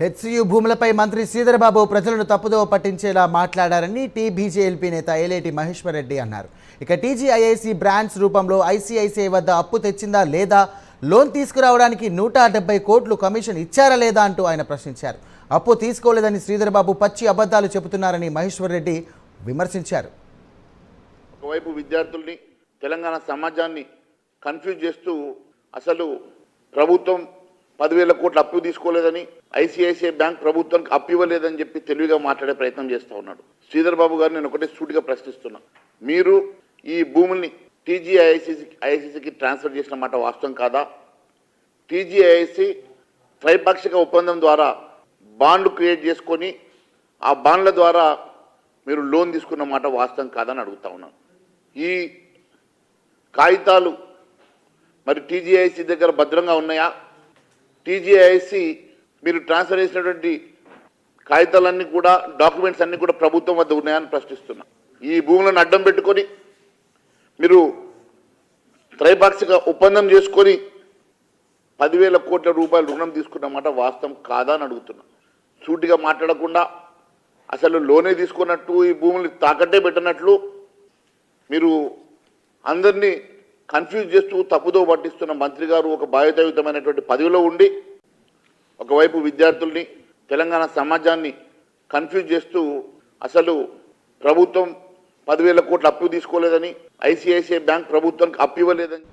HCU భూములపై మంత్రి శ్రీధరబాబు ప్రజలను తప్పుదోవ పట్టించేలా మాట్లాడారని టీబీజేఎల్పీ నేత ఏలేటి మహేశ్వర్ రెడ్డి అన్నారు. ఇక టీజీఐఐసి బ్రాండ్స్ రూపంలో ఐసీఐసీఐ వద్ద అప్పు తెచ్చిందా లేదా లోన్ తీసుకురావడానికి నూట డెబ్బై కోట్లు కమిషన్ ఇచ్చారా లేదా అంటూ ఆయన ప్రశ్నించారు. అప్పు తీసుకోలేదని శ్రీధరబాబు పచ్చి అబద్ధాలు చెబుతున్నారని మహేశ్వర్ రెడ్డి విమర్శించారు. ఒకవైపు విద్యార్థుల్ని తెలంగాణ సమాజాన్ని కన్ఫ్యూజ్ చేస్తూ అసలు ప్రభుత్వం పదివేల కోట్ల అప్పు తీసుకోలేదని ఐసిఐసిఐ బ్యాంక్ ప్రభుత్వానికి అప్పు ఇవ్వలేదని చెప్పి తెలివిగా మాట్లాడే ప్రయత్నం చేస్తూ ఉన్నాడు. శ్రీధర్ బాబు గారు నేను ఒకటే సూటిగా ప్రశ్నిస్తున్నా. మీరు ఈ భూముల్ని టీజీఐసిసి ఐఐసిసికి ట్రాన్స్ఫర్ చేసిన మాట వాస్తవం కాదా? టీజీఐఐసి త్రైపాక్షిక ఒప్పందం ద్వారా బాండ్లు క్రియేట్ చేసుకొని ఆ బాండ్ల ద్వారా మీరు లోన్ తీసుకున్న మాట వాస్తవం కాదని అడుగుతా ఉన్నాను ఈ కాగితాలు మరి టీజీఐసి దగ్గర భద్రంగా ఉన్నాయా? టీజీఐసి మీరు ట్రాన్స్ఫర్ చేసినటువంటి కాగితాలన్నీ కూడా డాక్యుమెంట్స్ అన్నీ కూడా ప్రభుత్వం వద్ద ఉన్నాయని ప్రశ్నిస్తున్నా. ఈ భూములను అడ్డం పెట్టుకొని మీరు త్రైపాక్షిక ఒప్పందం చేసుకొని పదివేల కోట్ల రూపాయలు రుణం తీసుకున్నమాట వాస్తవం కాదా అని అడుగుతున్నా. సూటిగా మాట్లాడకుండా అసలు లోనే తీసుకున్నట్టు ఈ భూములు తాకట్టే పెట్టినట్లు మీరు అందరినీ కన్ఫ్యూజ్ చేస్తూ తప్పుదో పట్టిస్తున్న మంత్రి గారు ఒక బాధ్యతాయుతమైనటువంటి పదవిలో ఉండి ఒకవైపు విద్యార్థుల్ని తెలంగాణ సమాజాన్ని కన్ఫ్యూజ్ చేస్తూ అసలు ప్రభుత్వం పదివేల కోట్లు అప్పు తీసుకోలేదని ఐసిఐసిఐ బ్యాంక్ ప్రభుత్వానికి అప్పు ఇవ్వలేదని